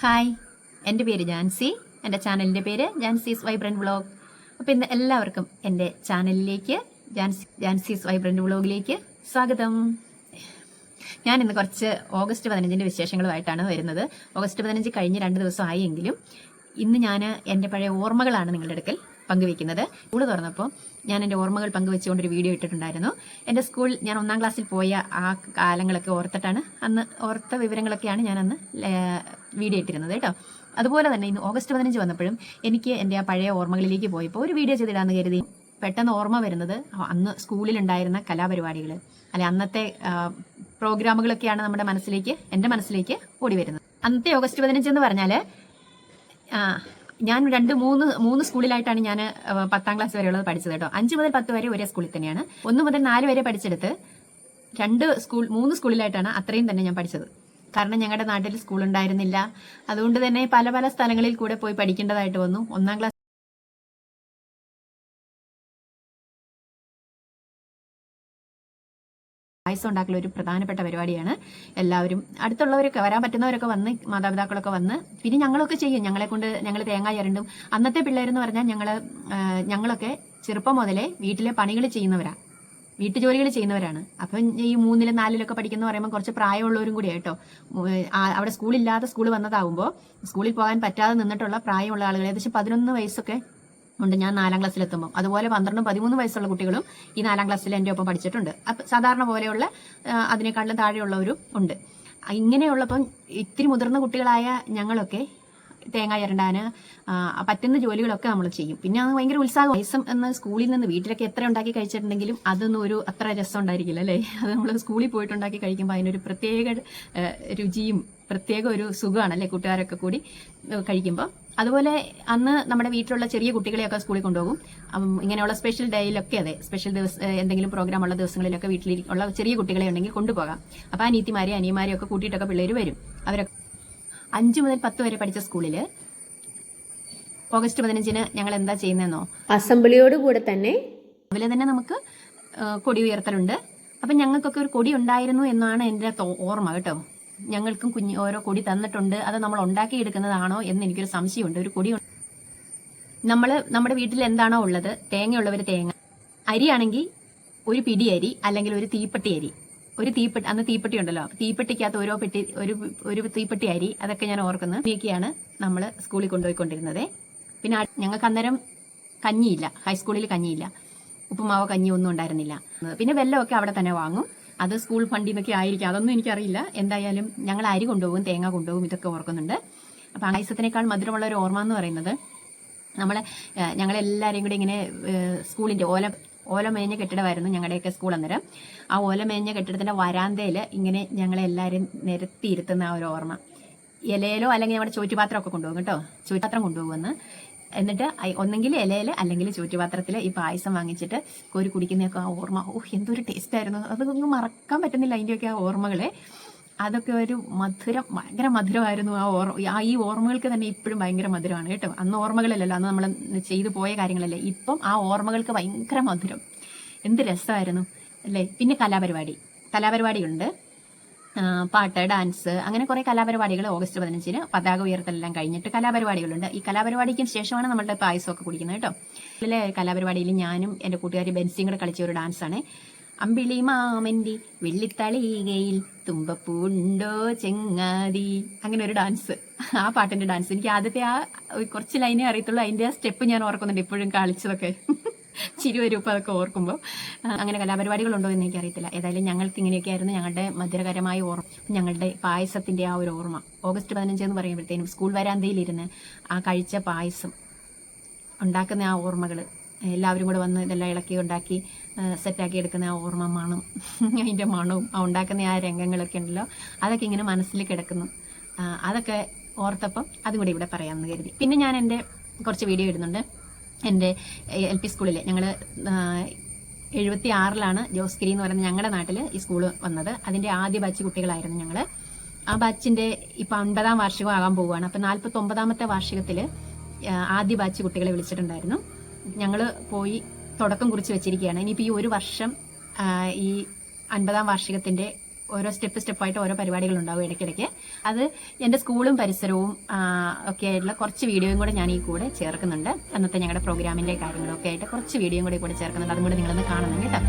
Hi. എന്റെ പേര് ജാൻസി. എന്റെ ചാനലിന്റെ പേര് ജാൻസീസ് വൈബ്രന്റ് വ്ളോഗ്. അപ്പോൾ ഇന്ന് എല്ലാവർക്കും എന്റെ ചാനലിലേക്ക് ജാൻസി ജാൻസീസ് വൈബ്രന്റ് വ്ളോഗിലേക്ക് സ്വാഗതം. ഞാൻ ഇന്ന് കുറച്ച് ഓഗസ്റ്റ് പതിനഞ്ചിന്റെ വിശേഷങ്ങളുമായിട്ടാണ് വരുന്നത്. ഓഗസ്റ്റ് പതിനഞ്ച് കഴിഞ്ഞ് രണ്ട് ദിവസമായെങ്കിലും ഇന്ന് ഞാൻ എന്റെ പഴയ ഓർമ്മകളാണ് നിങ്ങളുടെ അടുക്കൽ പങ്കുവെക്കുന്നത് സ്കൂൾ തുറന്നപ്പോൾ ഞാൻ എന്റെ ഓർമ്മകൾ പങ്കുവെച്ചുകൊണ്ടൊരു വീഡിയോ ഇട്ടിട്ടുണ്ടായിരുന്നു. എന്റെ സ്കൂൾ ഞാൻ ഒന്നാം ക്ലാസ്സിൽ പോയ ആ കാലങ്ങളൊക്കെ ഓർത്തിട്ടാണ് അന്ന് ഓർത്ത വിവരങ്ങളൊക്കെയാണ് ഞാൻ അന്ന് വീഡിയോ ഇട്ടിരുന്നത് കേട്ടോ. അതുപോലെ തന്നെ ഇന്ന് ഓഗസ്റ്റ് പതിനഞ്ച് വന്നപ്പോഴും എനിക്ക് എന്റെ ആ പഴയ ഓർമ്മകളിലേക്ക് പോയപ്പോൾ ഒരു വീഡിയോ ചെയ്തിടാന്ന് കരുതി. പെട്ടെന്ന് ഓർമ്മ വരുന്നത് അന്ന് സ്കൂളിലുണ്ടായിരുന്ന കലാപരിപാടികൾ അല്ലെ അന്നത്തെ പ്രോഗ്രാമുകളൊക്കെയാണ് നമ്മുടെ മനസ്സിലേക്ക് എന്റെ മനസ്സിലേക്ക് ഓടി വരുന്നത്. അന്നത്തെ ഓഗസ്റ്റ് പതിനഞ്ച് എന്ന് പറഞ്ഞാൽ ഞാൻ രണ്ട് മൂന്ന് മൂന്ന് സ്കൂളിലായിട്ടാണ് ഞാൻ പത്താം ക്ലാസ് വരെയുള്ളത് പഠിച്ചത് കേട്ടോ. അഞ്ച് മുതൽ പത്ത് വരെ ഒരേ സ്കൂളിൽ തന്നെയാണ്. ഒന്ന് മുതൽ നാല് വരെ പഠിച്ചെടുത്ത് രണ്ട് സ്കൂൾ മൂന്ന് സ്കൂളിലായിട്ടാണ് അത്രയും തന്നെ ഞാൻ പഠിച്ചത്. കാരണം ഞങ്ങളുടെ നാട്ടിൽ സ്കൂൾ ഉണ്ടായിരുന്നില്ല. അതുകൊണ്ട് തന്നെ പല പല സ്ഥലങ്ങളിൽ കൂടെ പോയി പഠിക്കേണ്ടതായിട്ട് വന്നു. ഒന്നാം ക്ലാസ് പായസം ഉണ്ടാക്കൽ ഒരു പ്രധാനപ്പെട്ട പരിപാടിയാണ്. എല്ലാവരും അടുത്തുള്ളവരൊക്കെ വരാൻ പറ്റുന്നവരൊക്കെ വന്ന് മാതാപിതാക്കളൊക്കെ വന്ന് പിന്നെ ഞങ്ങളൊക്കെ ചെയ്യും. ഞങ്ങളെ കൊണ്ട് ഞങ്ങൾ തേങ്ങ ചരണ്ടും അന്നത്തെ പിള്ളേരെന്ന് പറഞ്ഞാൽ ഞങ്ങൾ ഞങ്ങളൊക്കെ ചെറുപ്പം മുതലേ വീട്ടിലെ പണികൾ ചെയ്യുന്നവരാണ് വീട്ടുജോലികൾ ചെയ്യുന്നവരാണ്. അപ്പം ഈ മൂന്നിലും നാലിലൊക്കെ പഠിക്കുന്ന പറയുമ്പോൾ കുറച്ച് പ്രായമുള്ളവരും കൂടി കേട്ടോ അവിടെ സ്കൂളില്ലാതെ സ്കൂൾ വന്നതാകുമ്പോൾ സ്കൂളിൽ പോകാൻ പറ്റാതെ നിന്നിട്ടുള്ള പ്രായമുള്ള ആളുകൾ ഏകദേശം പതിനൊന്ന് വയസ്സൊക്കെ ഉണ്ട്. ഞാൻ നാലാം ക്ലാസ്സിലെത്തുമ്പോൾ അതുപോലെ പന്ത്രണ്ടും പതിമൂന്ന് വയസ്സുള്ള കുട്ടികളും ഈ നാലാം ക്ലാസ്സിൽ എന്റെ ഒപ്പം പഠിച്ചിട്ടുണ്ട്. അപ്പം സാധാരണ പോലെയുള്ള അതിനേക്കാളും താഴെയുള്ളവരും ഉണ്ട്. ഇങ്ങനെയുള്ളപ്പം ഇത്തിരി മുതിർന്ന കുട്ടികളായ ഞങ്ങളൊക്കെ തേങ്ങ ചിരണ്ടാന് പറ്റുന്ന ജോലികളൊക്കെ നമ്മൾ ചെയ്യും. പിന്നെ അത് ഭയങ്കര ഉത്സാഹം. വയസ്സം എന്ന് സ്കൂളിൽ നിന്ന് വീട്ടിലൊക്കെ എത്ര ഉണ്ടാക്കി കഴിച്ചിട്ടുണ്ടെങ്കിലും അതൊന്നും ഒരു അത്ര രസം ഉണ്ടായിരിക്കില്ല അല്ലേ? അത് നമ്മൾ സ്കൂളിൽ പോയിട്ടുണ്ടാക്കി കഴിക്കുമ്പോൾ അതിനൊരു പ്രത്യേക രുചിയും പ്രത്യേക ഒരു സുഖമാണ് അല്ലേ? കൂട്ടുകാരൊക്കെ കൂടി കഴിക്കുമ്പോൾ അതുപോലെ അന്ന് നമ്മുടെ വീട്ടിലുള്ള ചെറിയ കുട്ടികളെയൊക്കെ സ്കൂളിൽ കൊണ്ടുപോകും. ഇങ്ങനെയുള്ള സ്പെഷ്യൽ ഡേയിലൊക്കെ അതെ സ്പെഷ്യൽ ദിവസം എന്തെങ്കിലും പ്രോഗ്രാം ഉള്ള ദിവസങ്ങളിലൊക്കെ വീട്ടിൽ ഉള്ള ചെറിയ കുട്ടികളെ ഉണ്ടെങ്കിൽ കൊണ്ടുപോകാം. അപ്പോൾ അനീത്തിമാരെ അനിയമാരെ ഒക്കെ കൂട്ടിയിട്ടൊക്കെ പിള്ളേർ വരും. അവരൊക്കെ അഞ്ചു മുതൽ പത്ത് വരെ പഠിച്ച സ്കൂളിൽ ഓഗസ്റ്റ് പതിനഞ്ചിന് ഞങ്ങൾ എന്താ ചെയ്യുന്നതെന്നോ അസംബ്ലിയോട് കൂടെ തന്നെ അതുപോലെ തന്നെ നമുക്ക് കൊടി ഉയർത്തലുണ്ട്. അപ്പം ഞങ്ങൾക്കൊക്കെ ഒരു കൊടി ഉണ്ടായിരുന്നു എന്നാണ് എന്റെ ഓർമ്മ കേട്ടോ. ഞങ്ങൾക്കും കുഞ്ഞ് ഓരോ കൊടി തന്നിട്ടുണ്ട്. അത് നമ്മൾ ഉണ്ടാക്കിയെടുക്കുന്നതാണോ എന്ന് എനിക്കൊരു സംശയമുണ്ട്. ഒരു കൊടി നമ്മൾ നമ്മുടെ വീട്ടിൽ എന്താണോ ഉള്ളത്? തേങ്ങയുള്ളവർ തേങ്ങ. അരിയാണെങ്കിൽ ഒരു പിടി അരി അല്ലെങ്കിൽ ഒരു തീപ്പെട്ടി അരി. ഒരു തീപ്പെട്ടി അന്ന് തീപ്പെട്ടി ഉണ്ടല്ലോ. തീപ്പെട്ടിക്കകത്ത് ഓരോ പെട്ടി ഒരു ഒരു തീപ്പെട്ടി അരി. അതൊക്കെ ഞാൻ ഓർക്കുന്നത് ഇവയൊക്കെയാണ് നമ്മൾ സ്കൂളിൽ കൊണ്ടുപോയിക്കൊണ്ടിരുന്നത്. പിന്നെ ഞങ്ങൾക്ക് അന്നേരം കഞ്ഞിയില്ല. ഹൈസ്കൂളിൽ കഞ്ഞിയില്ല. ഉപ്പുമാവോ കഞ്ഞിയോ ഒന്നും ഉണ്ടായിരുന്നില്ല. പിന്നെ വെല്ലമൊക്കെ അവിടെ തന്നെ വാങ്ങും. അത് സ്കൂൾ ഫണ്ടിൽ നിന്നൊക്കെ ആയിരിക്കും. അതൊന്നും എനിക്കറിയില്ല. എന്തായാലും ഞങ്ങൾ അരി കൊണ്ടുപോകും തേങ്ങ കൊണ്ടുപോകും ഇതൊക്കെ ഓർക്കുന്നുണ്ട്. അപ്പോൾ ആയുസത്തിനേക്കാൾ മധുരമുള്ള ഒരു ഓർമ്മ എന്ന് പറയുന്നത് നമ്മൾ ഞങ്ങളെല്ലാവരെയും കൂടി ഇങ്ങനെ സ്കൂളിന്റെ ഓല ഓലമേഞ്ഞ കെട്ടിടമായിരുന്നു ഞങ്ങളുടെയൊക്കെ സ്കൂൾ അന്നേരം. ആ ഓലമേഞ്ഞ കെട്ടിടത്തിന്റെ വരാന്തയിൽ ഇങ്ങനെ ഞങ്ങളെല്ലാവരും നിരത്തിയിരുത്തുന്ന ആ ഒരു ഓർമ്മ. ഇലയിലോ അല്ലെങ്കിൽ നമ്മുടെ ചോറ്റുപാത്രമൊക്കെ കൊണ്ടുപോകും കേട്ടോ. ചോറ്റുപാത്രം കൊണ്ടുപോകുമെന്ന്. എന്നിട്ട് ഒന്നെങ്കിൽ ഇലയിൽ അല്ലെങ്കിൽ ചൂറ്റുപാത്രത്തിൽ ഈ പായസം വാങ്ങിച്ചിട്ട് കോരി കുടിക്കുന്നതൊക്കെ ആ ഓർമ്മ. ഓഹ് എന്തൊരു ടേസ്റ്റ് ആയിരുന്നു. അതൊന്നും മറക്കാൻ പറ്റുന്നില്ല അതിന്റെയൊക്കെ ആ ഓർമ്മകളെ. അതൊക്കെ ഒരു മധുരം ഭയങ്കര മധുരമായിരുന്നു ആ ഓർ ആ ഈ ഓർമ്മകൾക്ക് തന്നെ ഇപ്പോഴും ഭയങ്കര മധുരമാണ് കേട്ടോ. അന്ന് ഓർമ്മകളല്ലല്ലോ അന്ന് നമ്മൾ ചെയ്തു പോയ കാര്യങ്ങളല്ലേ. ഇപ്പം ആ ഓർമ്മകൾക്ക് ഭയങ്കര മധുരം. എന്ത് രസമായിരുന്നു. അല്ലേ? പിന്നെ കലാപരിപാടി. കലാപരിപാടികളുണ്ട് ആ, പാട്ട് ഡാൻസ് അങ്ങനെ കുറെ കലാപരിപാടികൾ ഓഗസ്റ്റ് പതിനഞ്ചിന് പതാക ഉയർത്തലെല്ലാം കഴിഞ്ഞിട്ട് കലാപരിപാടികളുണ്ട്. ഈ കലാപരിപാടിക്ക് ശേഷമാണ് നമ്മളുടെ പായസമൊക്കെ കുടിക്കുന്നത് കേട്ടോ. ഇതിലെ കലാപരിപാടിയിൽ ഞാനും എന്റെ കൂട്ടുകാരി ബെൻസിയും കൂടെ കളിച്ച ഒരു ഡാൻസാണ്. അമ്പിളി മാമന്റി വെള്ളിത്തളികയിൽ തുമ്പപ്പൂണ്ടോ ചെങ്ങാതി അങ്ങനെ ഒരു ഡാൻസ്. ആ പാട്ടിന്റെ ഡാൻസ്. എനിക്ക് ആദ്യത്തെ ആ കുറച്ച് ലൈനേ അറിയത്തുള്ളൂ. അതിന്റെ സ്റ്റെപ്പ് ഞാൻ ഓർക്കുന്നുണ്ട് ഇപ്പോഴും കളിച്ചതൊക്കെ. ചിരി വരും ഇപ്പോൾ അതൊക്കെ ഓർക്കുമ്പോൾ അങ്ങനെ കലാപരിപാടികളുണ്ടോ എന്ന് എനിക്കറിയത്തില്ല. ഏതായാലും ഞങ്ങൾക്ക് ഇങ്ങനെയൊക്കെ ആയിരുന്നു ഞങ്ങളുടെ മധുരകരമായ ഓർമ്മ. ഞങ്ങളുടെ പായസത്തിന്റെ ആ ഒരു ഓർമ്മ. ഓഗസ്റ്റ് പതിനഞ്ച് എന്ന് പറയുമ്പോഴത്തേനും സ്കൂൾ വരാന്തയിലിരുന്ന് ആ കഴിച്ച പായസം ഉണ്ടാക്കുന്ന ആ ഓർമ്മകൾ എല്ലാവരും കൂടെ വന്ന് ഇതെല്ലാം ഇളക്കി ഉണ്ടാക്കി സെറ്റാക്കി എടുക്കുന്ന ആ ഓർമ്മ മണം അതിന്റെ മണവും ആ ഉണ്ടാക്കുന്ന ആ രംഗങ്ങളൊക്കെ ഉണ്ടല്ലോ. അതൊക്കെ ഇങ്ങനെ മനസ്സിൽ കിടക്കുന്നു. അതൊക്കെ ഓർത്തപ്പം അതും കൂടി ഇവിടെ പറയാമെന്ന് കരുതി. പിന്നെ ഞാൻ എന്റെ കുറച്ച് വീഡിയോ ഇടുന്നുണ്ട്. എന്റെ എൽ പി സ്കൂളിൽ ഞങ്ങൾ എഴുപത്തി ആറിലാണ് ജോസ്ഗിരി എന്ന് പറയുന്ന ഞങ്ങളുടെ നാട്ടിൽ ഈ സ്കൂൾ വന്നത്. അതിന്റെ ആദ്യ ബാച്ച് കുട്ടികളായിരുന്നു ഞങ്ങൾ ആ ബാച്ചിന്റെ ഇപ്പം അൻപതാം വാർഷികം ആകാൻ പോവുകയാണ്. അപ്പം നാൽപ്പത്തി ഒമ്പതാമത്തെ വാർഷികത്തിൽ ആദ്യ ബാച്ച് കുട്ടികളെ വിളിച്ചിട്ടുണ്ടായിരുന്നു. ഞങ്ങൾ പോയി തുടക്കം കുറിച്ച് വെച്ചിരിക്കുകയാണ്. ഇനിയിപ്പോൾ ഈ ഒരു വർഷം ഈ അൻപതാം വാർഷികത്തിന്റെ ഓരോ സ്റ്റെപ്പ് സ്റ്റെപ്പായിട്ട് ഓരോ പരിപാടികൾ ഉണ്ടാവും ഇടയ്ക്കിടയ്ക്ക്. അത് എന്റെ സ്കൂളും പരിസരവും ഒക്കെ ആയിട്ടുള്ള കുറച്ച് വീഡിയോയും കൂടെ ഞാൻ ഈ കൂടെ ചേർക്കുന്നുണ്ട്. അന്നത്തെ ഞങ്ങളുടെ പ്രോഗ്രാമിന്റെ കാര്യങ്ങളൊക്കെ ആയിട്ട് കുറച്ച് വീഡിയോയും കൂടെ കൂടെ ചേർക്കുന്നുണ്ട്. അതും കൂടെ നിങ്ങളൊന്ന് കാണണം കേട്ടോ.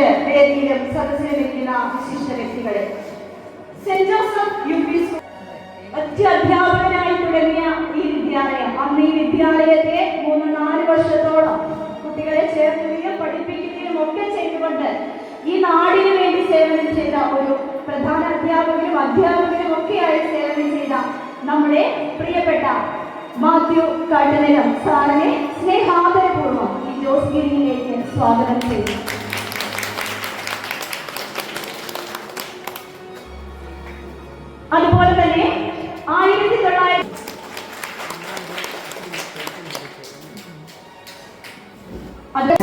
മറ്റ് വേദിയിലും സദസ്സിലിരിക്കുന്ന വിശിഷ്ട വ്യക്തികളെ. Saint Joseph U P school അധ്യാപകനായി തുടങ്ങിയ ഈ വിദ്യാലയം അന്ന് ഈ വിദ്യാലയത്തെ മൂന്ന് നാല് വർഷത്തോളം കുട്ടികളെ ചേർക്കുകയും പഠിപ്പിക്കുകയും ഒക്കെ ചെയ്തുകൊണ്ട് ഈ നാടിന് വേണ്ടി സേവനം ചെയ്ത ഒരു പ്രധാന അധ്യാപകനും അധ്യാപകനും ഒക്കെയായി സേവനം ചെയ്ത നമ്മുടെ പ്രിയപ്പെട്ട മാത്യു കാട്ടനിലം സാറിനെ സ്നേഹാദരപൂർവം ഈ ജോസ് ഗിരിയിലേക്ക് സ്വാഗതം ചെയ്തു അത്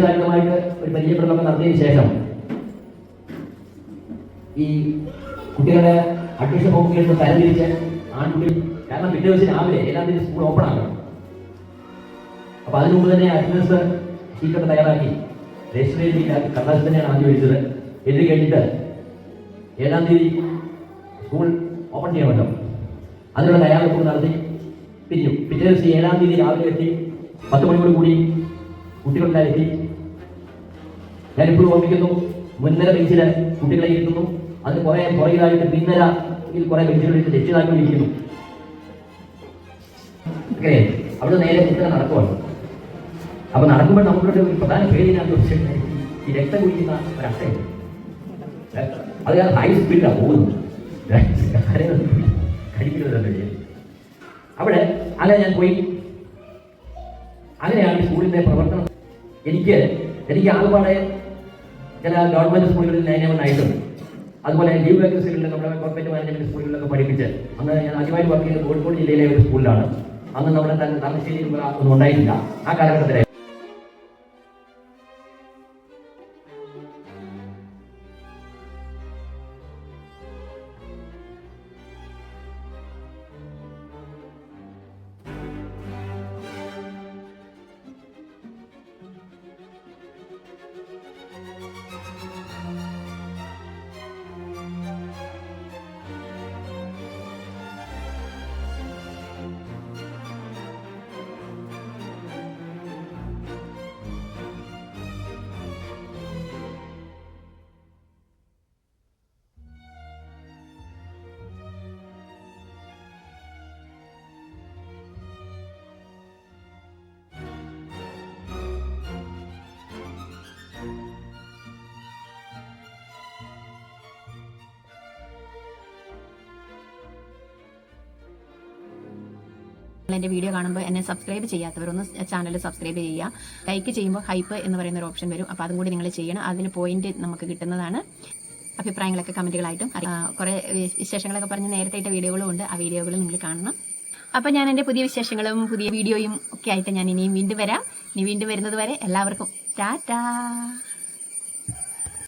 ായിട്ട് ഒരു പരിചയപ്പെടലൊക്കെ നടത്തിയതിനു ശേഷം ഈ കുട്ടികളെ അഡ്മിഷൻ നോക്കിയിട്ട് തരംതിരിച്ച് ആൺകുട്ടി കാരണം പിറ്റേ ദിവസം രാവിലെ എല്ലാ ദിവസം സ്കൂൾ ഓപ്പൺ ആകണം അപ്പൊ അതിനു മുമ്പ് തന്നെ അറ്റൻഡൻസ് ഷീറ്റൊക്കെ തയ്യാറാക്കി. രജിസ്റ്റർ ചെയ്ത് കടലാസിൽ തന്നെയാണ് ആദ്യം എഴുതിയത്. എഴുതി കഴിഞ്ഞിട്ട് ഏഴാം തീയതി സ്കൂൾ ഓപ്പൺ ചെയ്യണമല്ലോ. അതിനുള്ള തയ്യാറെടുപ്പ് നടത്തി. പിരിഞ്ഞു. പിറ്റേ ദിവസം ഏഴാം തീയതി രാവിലെ എത്തി. പത്ത് മണിയോട് കൂടി കുട്ടികളെല്ലാം എത്തി. ഞാനിപ്പോഴും ഓർമ്മിക്കുന്നു. മുൻനിര ബെഞ്ചിൽ കുട്ടികളെ ഇരുത്തുന്നു. അത് കുറെ പുറകിലായിട്ട് പിന്നരയിൽ കുറെ ബെഞ്ചുകളിൽ രക്ഷിതാക്കൾ ഇരിക്കുന്നു ഓക്കെ അവിടെ നേരെ കുട്ടികളെ നടക്കുവാണ്. അപ്പൊ നടക്കുമ്പോൾ നമ്മളുടെ ഒരു പ്രധാന പേരിനകത്ത് ഈ രക്തം കുടിക്കുന്ന ഒരക്ഷയുണ്ട് ഏ, അത് ഞാൻ ഹൈ സ്പീഡിലാണ് പോകുന്നത്. അവിടെ അങ്ങനെ ഞാൻ പോയി. അങ്ങനെയാണ് സ്കൂളിന്റെ പ്രവർത്തനം. എനിക്ക് എനിക്ക് ആകെപ്പാടെ ചില ഗവൺമെന്റ് സ്കൂളുകളിൽ ലൈനവനായിട്ടുണ്ട് അതുപോലെ ലീവ് വേക്കൻസികളിൽ നമ്മുടെ കോർപ്പറേറ്റ് മാനേജ്മെന്റ് സ്കൂളുകളിലൊക്കെ പഠിപ്പിച്ച് അന്ന് ഞാൻ ആദ്യമായി വർക്ക് ചെയ്ത് കോഴിക്കോട് ജില്ലയിലെ ഒരു സ്കൂളിലാണ് അന്ന് നമ്മുടെ ഒന്നും ഉണ്ടായിട്ടില്ല ആ കാലഘട്ടത്തിലെ എന്റെ വീഡിയോ കാണുമ്പോൾ എന്നെ സബ്സ്ക്രൈബ് ചെയ്യാത്തവരൊന്ന് ചാനൽ സബ്സ്ക്രൈബ് ചെയ്യുക. ലൈക്ക് ചെയ്യുമ്പോൾ ഹൈപ്പ് എന്ന് പറയുന്ന ഒരു ഓപ്ഷൻ വരും. അപ്പോൾ അതും കൂടി നിങ്ങൾ ചെയ്യണം. അതിന് പോയിന്റ് നമുക്ക് കിട്ടുന്നതാണ്. അഭിപ്രായങ്ങളൊക്കെ കമന്റുകളായിട്ടും കുറേ വിശേഷങ്ങളൊക്കെ പറഞ്ഞ് നേരത്തെ ഇട്ട വീഡിയോകളും ഉണ്ട്. ആ വീഡിയോകളും നിങ്ങൾ കാണണം. അപ്പോൾ ഞാൻ എന്റെ പുതിയ വിശേഷങ്ങളും പുതിയ വീഡിയോയും ഒക്കെ ആയിട്ട് ഞാൻ ഇനിയും വീണ്ടും വരാം. ഇനി വീണ്ടും വരുന്നത് വരെ എല്ലാവർക്കും ടാറ്റാ!